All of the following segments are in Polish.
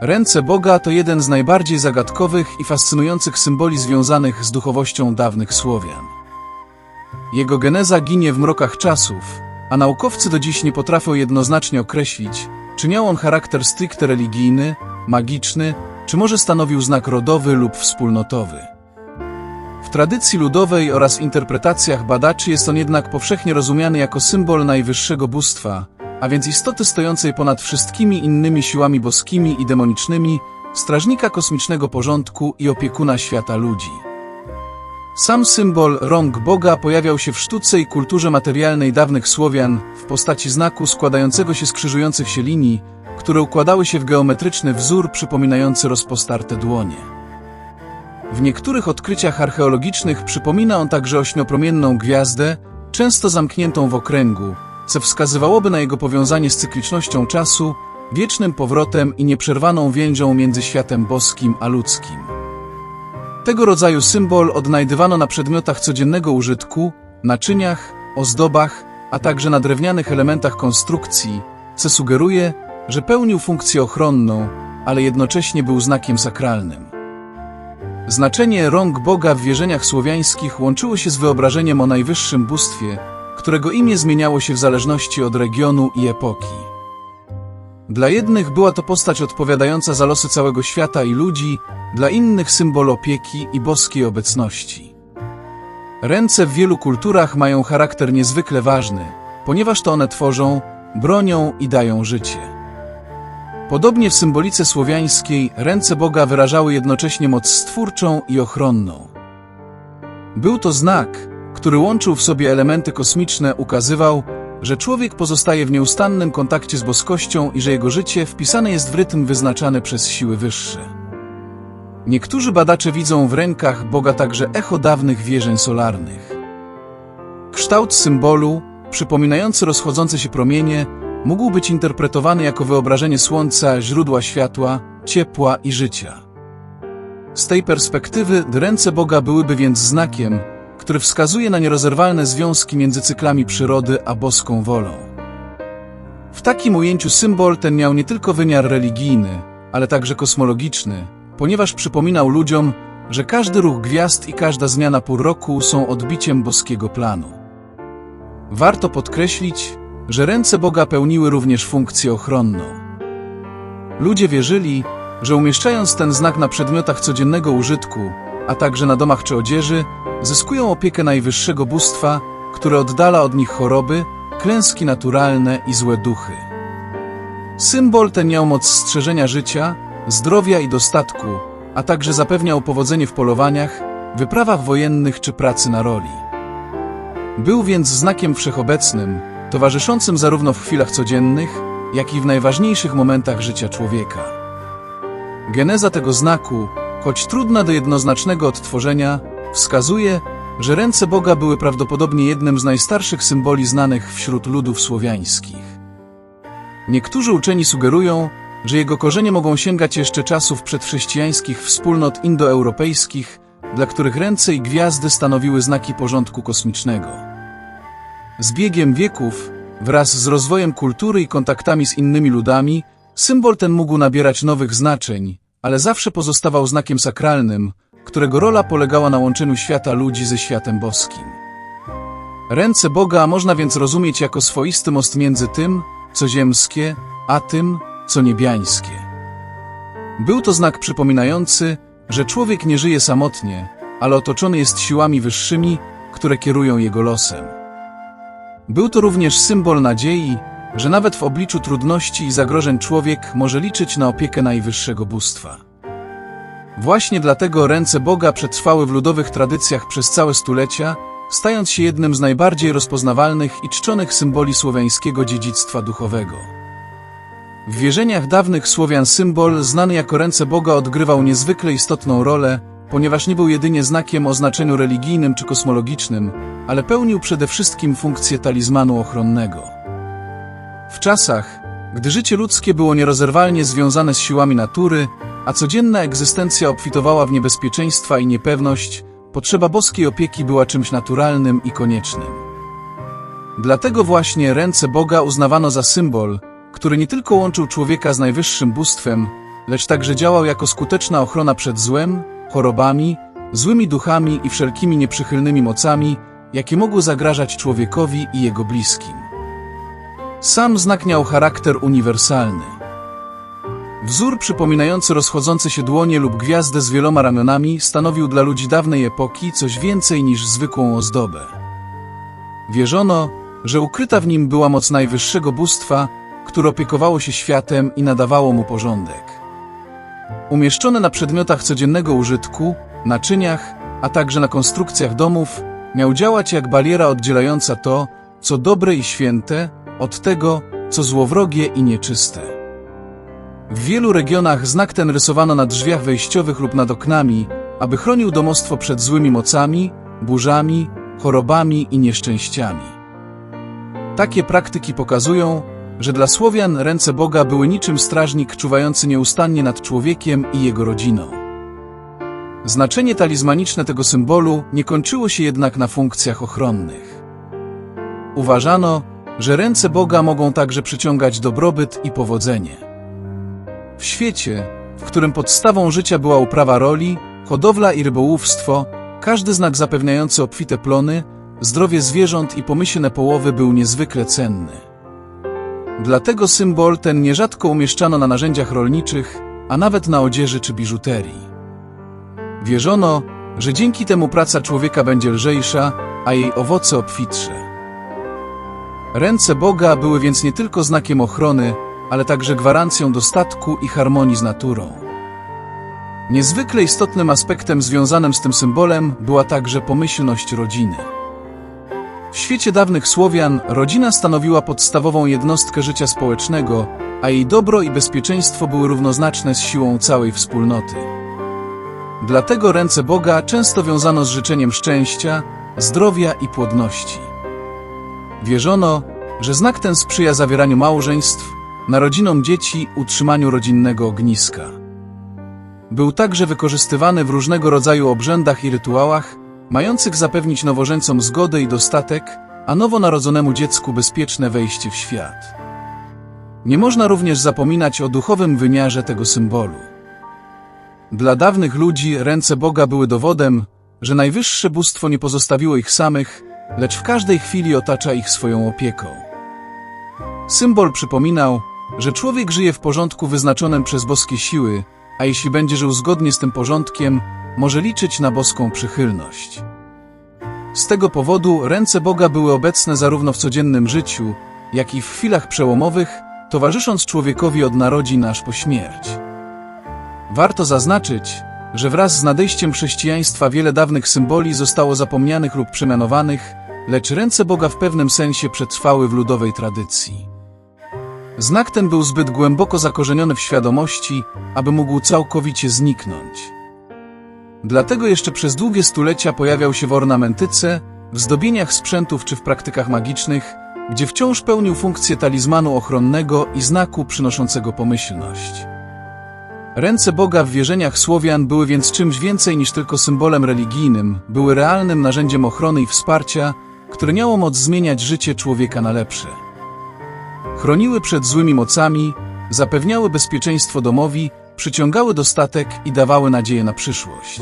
Ręce Boga to jeden z najbardziej zagadkowych i fascynujących symboli związanych z duchowością dawnych Słowian. Jego geneza ginie w mrokach czasów, a naukowcy do dziś nie potrafią jednoznacznie określić, czy miał on charakter stricte religijny, magiczny, czy może stanowił znak rodowy lub wspólnotowy. W tradycji ludowej oraz interpretacjach badaczy jest on jednak powszechnie rozumiany jako symbol najwyższego bóstwa, a więc istoty stojącej ponad wszystkimi innymi siłami boskimi i demonicznymi, strażnika kosmicznego porządku i opiekuna świata ludzi. Sam symbol rąk Boga pojawiał się w sztuce i kulturze materialnej dawnych Słowian w postaci znaku składającego się z krzyżujących się linii, które układały się w geometryczny wzór przypominający rozpostarte dłonie. W niektórych odkryciach archeologicznych przypomina on także ośmiopromienną gwiazdę, często zamkniętą w okręgu, co wskazywałoby na jego powiązanie z cyklicznością czasu, wiecznym powrotem i nieprzerwaną więzią między światem boskim a ludzkim. Tego rodzaju symbol odnajdywano na przedmiotach codziennego użytku, naczyniach, ozdobach, a także na drewnianych elementach konstrukcji, co sugeruje, że pełnił funkcję ochronną, ale jednocześnie był znakiem sakralnym. Znaczenie rąk Boga w wierzeniach słowiańskich łączyło się z wyobrażeniem o najwyższym bóstwie, którego imię zmieniało się w zależności od regionu i epoki. Dla jednych była to postać odpowiadająca za losy całego świata i ludzi, dla innych symbol opieki i boskiej obecności. Ręce w wielu kulturach mają charakter niezwykle ważny, ponieważ to one tworzą, bronią i dają życie. Podobnie w symbolice słowiańskiej ręce Boga wyrażały jednocześnie moc stwórczą i ochronną. Był to znak, który łączył w sobie elementy kosmiczne, ukazywał, że człowiek pozostaje w nieustannym kontakcie z boskością i że jego życie wpisane jest w rytm wyznaczany przez siły wyższe. Niektórzy badacze widzą w rękach Boga także echo dawnych wierzeń solarnych. Kształt symbolu, przypominający rozchodzące się promienie, mógł być interpretowany jako wyobrażenie Słońca, źródła światła, ciepła i życia. Z tej perspektywy ręce Boga byłyby więc znakiem, który wskazuje na nierozerwalne związki między cyklami przyrody a boską wolą. W takim ujęciu symbol ten miał nie tylko wymiar religijny, ale także kosmologiczny, ponieważ przypominał ludziom, że każdy ruch gwiazd i każda zmiana pór roku są odbiciem boskiego planu. Warto podkreślić, że ręce Boga pełniły również funkcję ochronną. Ludzie wierzyli, że umieszczając ten znak na przedmiotach codziennego użytku, a także na domach czy odzieży, zyskują opiekę najwyższego bóstwa, które oddala od nich choroby, klęski naturalne i złe duchy. Symbol ten miał moc strzeżenia życia, zdrowia i dostatku, a także zapewniał powodzenie w polowaniach, wyprawach wojennych czy pracy na roli. Był więc znakiem wszechobecnym, towarzyszącym zarówno w chwilach codziennych, jak i w najważniejszych momentach życia człowieka. Geneza tego znaku, choć trudna do jednoznacznego odtworzenia, wskazuje, że ręce Boga były prawdopodobnie jednym z najstarszych symboli znanych wśród ludów słowiańskich. Niektórzy uczeni sugerują, że jego korzenie mogą sięgać jeszcze czasów przedchrześcijańskich wspólnot indoeuropejskich, dla których ręce i gwiazdy stanowiły znaki porządku kosmicznego. Z biegiem wieków, wraz z rozwojem kultury i kontaktami z innymi ludami, symbol ten mógł nabierać nowych znaczeń, ale zawsze pozostawał znakiem sakralnym, którego rola polegała na łączeniu świata ludzi ze światem boskim. Ręce Boga można więc rozumieć jako swoisty most między tym, co ziemskie, a tym, co niebiańskie. Był to znak przypominający, że człowiek nie żyje samotnie, ale otoczony jest siłami wyższymi, które kierują jego losem. Był to również symbol nadziei, że nawet w obliczu trudności i zagrożeń człowiek może liczyć na opiekę najwyższego bóstwa. Właśnie dlatego ręce Boga przetrwały w ludowych tradycjach przez całe stulecia, stając się jednym z najbardziej rozpoznawalnych i czczonych symboli słowiańskiego dziedzictwa duchowego. W wierzeniach dawnych Słowian symbol, znany jako ręce Boga, odgrywał niezwykle istotną rolę, ponieważ nie był jedynie znakiem o znaczeniu religijnym czy kosmologicznym, ale pełnił przede wszystkim funkcję talizmanu ochronnego. W czasach, gdy życie ludzkie było nierozerwalnie związane z siłami natury, a codzienna egzystencja obfitowała w niebezpieczeństwa i niepewność, potrzeba boskiej opieki była czymś naturalnym i koniecznym. Dlatego właśnie ręce Boga uznawano za symbol, który nie tylko łączył człowieka z najwyższym bóstwem, lecz także działał jako skuteczna ochrona przed złem, chorobami, złymi duchami i wszelkimi nieprzychylnymi mocami, jakie mogły zagrażać człowiekowi i jego bliskim. Sam znak miał charakter uniwersalny. Wzór przypominający rozchodzące się dłonie lub gwiazdę z wieloma ramionami stanowił dla ludzi dawnej epoki coś więcej niż zwykłą ozdobę. Wierzono, że ukryta w nim była moc najwyższego bóstwa, które opiekowało się światem i nadawało mu porządek. Umieszczone na przedmiotach codziennego użytku, naczyniach, a także na konstrukcjach domów, miał działać jak bariera oddzielająca to, co dobre i święte, od tego, co złowrogie i nieczyste. W wielu regionach znak ten rysowano na drzwiach wejściowych lub nad oknami, aby chronił domostwo przed złymi mocami, burzami, chorobami i nieszczęściami. Takie praktyki pokazują, że dla Słowian ręce Boga były niczym strażnik czuwający nieustannie nad człowiekiem i jego rodziną. Znaczenie talizmaniczne tego symbolu nie kończyło się jednak na funkcjach ochronnych. Uważano, że ręce Boga mogą także przyciągać dobrobyt i powodzenie. W świecie, w którym podstawą życia była uprawa roli, hodowla i rybołówstwo, każdy znak zapewniający obfite plony, zdrowie zwierząt i pomyślne połowy był niezwykle cenny. Dlatego symbol ten nierzadko umieszczano na narzędziach rolniczych, a nawet na odzieży czy biżuterii. Wierzono, że dzięki temu praca człowieka będzie lżejsza, a jej owoce obfitsze. Ręce Boga były więc nie tylko znakiem ochrony, ale także gwarancją dostatku i harmonii z naturą. Niezwykle istotnym aspektem związanym z tym symbolem była także pomyślność rodziny. W świecie dawnych Słowian rodzina stanowiła podstawową jednostkę życia społecznego, a jej dobro i bezpieczeństwo były równoznaczne z siłą całej wspólnoty. Dlatego ręce Boga często wiązano z życzeniem szczęścia, zdrowia i płodności. Wierzono, że znak ten sprzyja zawieraniu małżeństw, narodzinom dzieci, utrzymaniu rodzinnego ogniska. Był także wykorzystywany w różnego rodzaju obrzędach i rytuałach, mających zapewnić nowożeńcom zgodę i dostatek, a nowonarodzonemu dziecku bezpieczne wejście w świat. Nie można również zapominać o duchowym wymiarze tego symbolu. Dla dawnych ludzi ręce Boga były dowodem, że najwyższe bóstwo nie pozostawiło ich samych, lecz w każdej chwili otacza ich swoją opieką. Symbol przypominał, że człowiek żyje w porządku wyznaczonym przez boskie siły, a jeśli będzie żył zgodnie z tym porządkiem, może liczyć na boską przychylność. Z tego powodu ręce Boga były obecne zarówno w codziennym życiu, jak i w chwilach przełomowych, towarzysząc człowiekowi od narodzin aż po śmierć. Warto zaznaczyć, że wraz z nadejściem chrześcijaństwa wiele dawnych symboli zostało zapomnianych lub przemianowanych, lecz ręce Boga w pewnym sensie przetrwały w ludowej tradycji. Znak ten był zbyt głęboko zakorzeniony w świadomości, aby mógł całkowicie zniknąć. Dlatego jeszcze przez długie stulecia pojawiał się w ornamentyce, w zdobieniach sprzętów czy w praktykach magicznych, gdzie wciąż pełnił funkcję talizmanu ochronnego i znaku przynoszącego pomyślność. Ręce Boga w wierzeniach Słowian były więc czymś więcej niż tylko symbolem religijnym, były realnym narzędziem ochrony i wsparcia, które miało moc zmieniać życie człowieka na lepsze. Chroniły przed złymi mocami, zapewniały bezpieczeństwo domowi, przyciągały dostatek i dawały nadzieję na przyszłość.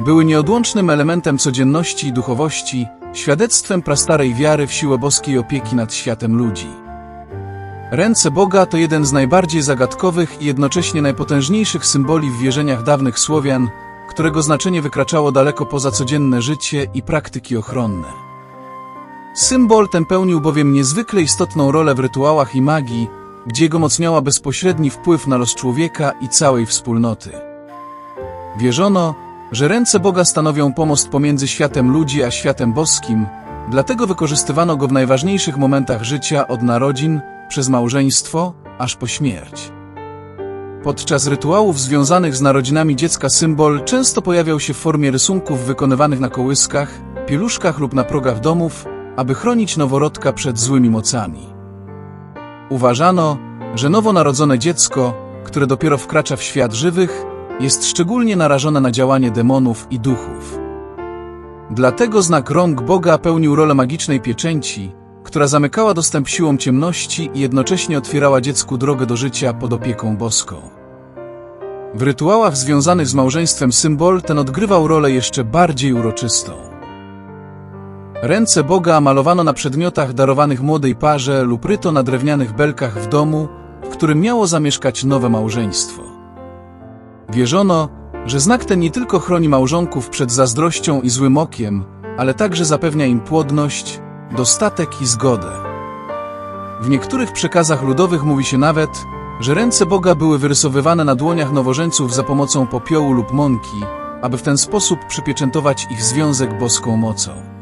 Były nieodłącznym elementem codzienności i duchowości, świadectwem prastarej wiary w siłę boskiej opieki nad światem ludzi. Ręce Boga to jeden z najbardziej zagadkowych i jednocześnie najpotężniejszych symboli w wierzeniach dawnych Słowian, którego znaczenie wykraczało daleko poza codzienne życie i praktyki ochronne. Symbol ten pełnił bowiem niezwykle istotną rolę w rytuałach i magii, gdzie jego moc miała bezpośredni wpływ na los człowieka i całej wspólnoty. Wierzono, że ręce Boga stanowią pomost pomiędzy światem ludzi a światem boskim, dlatego wykorzystywano go w najważniejszych momentach życia od narodzin, przez małżeństwo, aż po śmierć. Podczas rytuałów związanych z narodzinami dziecka symbol często pojawiał się w formie rysunków wykonywanych na kołyskach, pieluszkach lub na progach domów, aby chronić noworodka przed złymi mocami. Uważano, że nowonarodzone dziecko, które dopiero wkracza w świat żywych, jest szczególnie narażone na działanie demonów i duchów. Dlatego znak rąk Boga pełnił rolę magicznej pieczęci, która zamykała dostęp siłom ciemności i jednocześnie otwierała dziecku drogę do życia pod opieką boską. W rytuałach związanych z małżeństwem symbol ten odgrywał rolę jeszcze bardziej uroczystą. Ręce Boga malowano na przedmiotach darowanych młodej parze lub ryto na drewnianych belkach w domu, w którym miało zamieszkać nowe małżeństwo. Wierzono, że znak ten nie tylko chroni małżonków przed zazdrością i złym okiem, ale także zapewnia im płodność, dostatek i zgodę. W niektórych przekazach ludowych mówi się nawet, że ręce Boga były wyrysowywane na dłoniach nowożeńców za pomocą popiołu lub mąki, aby w ten sposób przypieczętować ich związek boską mocą.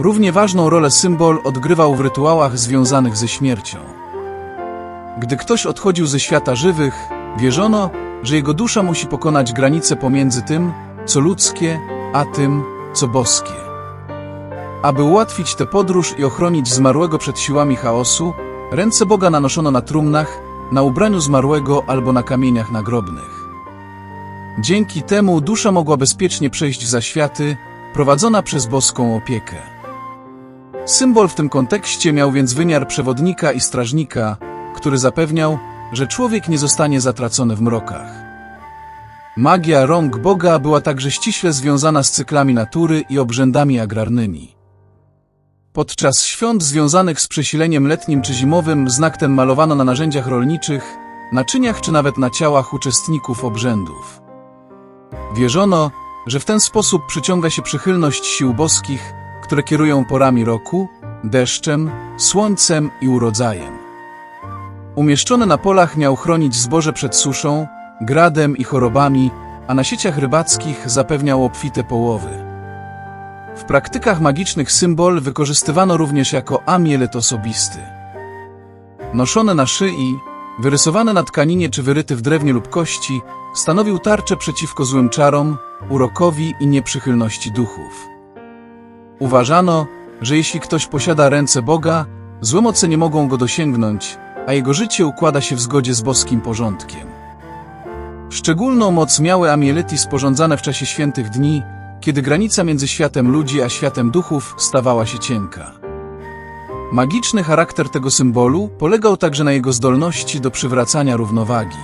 Równie ważną rolę symbol odgrywał w rytuałach związanych ze śmiercią. Gdy ktoś odchodził ze świata żywych, wierzono, że jego dusza musi pokonać granicę pomiędzy tym, co ludzkie, a tym, co boskie. Aby ułatwić tę podróż i ochronić zmarłego przed siłami chaosu, ręce Boga nanoszono na trumnach, na ubraniu zmarłego albo na kamieniach nagrobnych. Dzięki temu dusza mogła bezpiecznie przejść za światy, prowadzona przez boską opiekę. Symbol w tym kontekście miał więc wymiar przewodnika i strażnika, który zapewniał, że człowiek nie zostanie zatracony w mrokach. Magia rąk Boga była także ściśle związana z cyklami natury i obrzędami agrarnymi. Podczas świąt związanych z przesileniem letnim czy zimowym znak ten malowano na narzędziach rolniczych, naczyniach czy nawet na ciałach uczestników obrzędów. Wierzono, że w ten sposób przyciąga się przychylność sił boskich, które kierują porami roku, deszczem, słońcem i urodzajem. Umieszczony na polach miał chronić zboże przed suszą, gradem i chorobami, a na sieciach rybackich zapewniał obfite połowy. W praktykach magicznych symbol wykorzystywano również jako amielet osobisty. Noszony na szyi, wyrysowany na tkaninie czy wyryty w drewnie lub kości, stanowił tarczę przeciwko złym czarom, urokowi i nieprzychylności duchów. Uważano, że jeśli ktoś posiada ręce Boga, złe moce nie mogą go dosięgnąć, a jego życie układa się w zgodzie z boskim porządkiem. Szczególną moc miały amielety sporządzane w czasie świętych dni, kiedy granica między światem ludzi a światem duchów stawała się cienka. Magiczny charakter tego symbolu polegał także na jego zdolności do przywracania równowagi.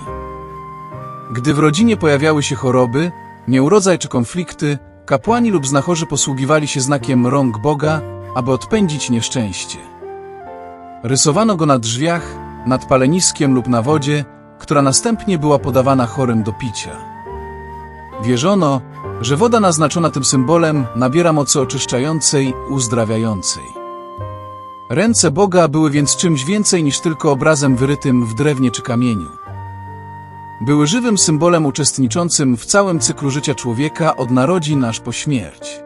Gdy w rodzinie pojawiały się choroby, nieurodzaj czy konflikty, kapłani lub znachorzy posługiwali się znakiem rąk Boga, aby odpędzić nieszczęście. Rysowano go na drzwiach, nad paleniskiem lub na wodzie, która następnie była podawana chorym do picia. Wierzono, że woda naznaczona tym symbolem nabiera mocy oczyszczającej, uzdrawiającej. Ręce Boga były więc czymś więcej niż tylko obrazem wyrytym w drewnie czy kamieniu. Były żywym symbolem uczestniczącym w całym cyklu życia człowieka od narodzin aż po śmierć.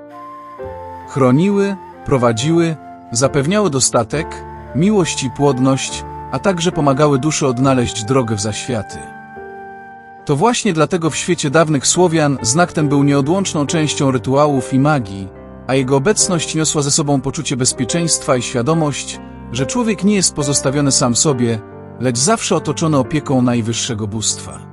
Chroniły, prowadziły, zapewniały dostatek, miłość i płodność, a także pomagały duszy odnaleźć drogę w zaświaty. To właśnie dlatego w świecie dawnych Słowian znak ten był nieodłączną częścią rytuałów i magii, a jego obecność niosła ze sobą poczucie bezpieczeństwa i świadomość, że człowiek nie jest pozostawiony sam sobie, lecz zawsze otoczony opieką najwyższego bóstwa.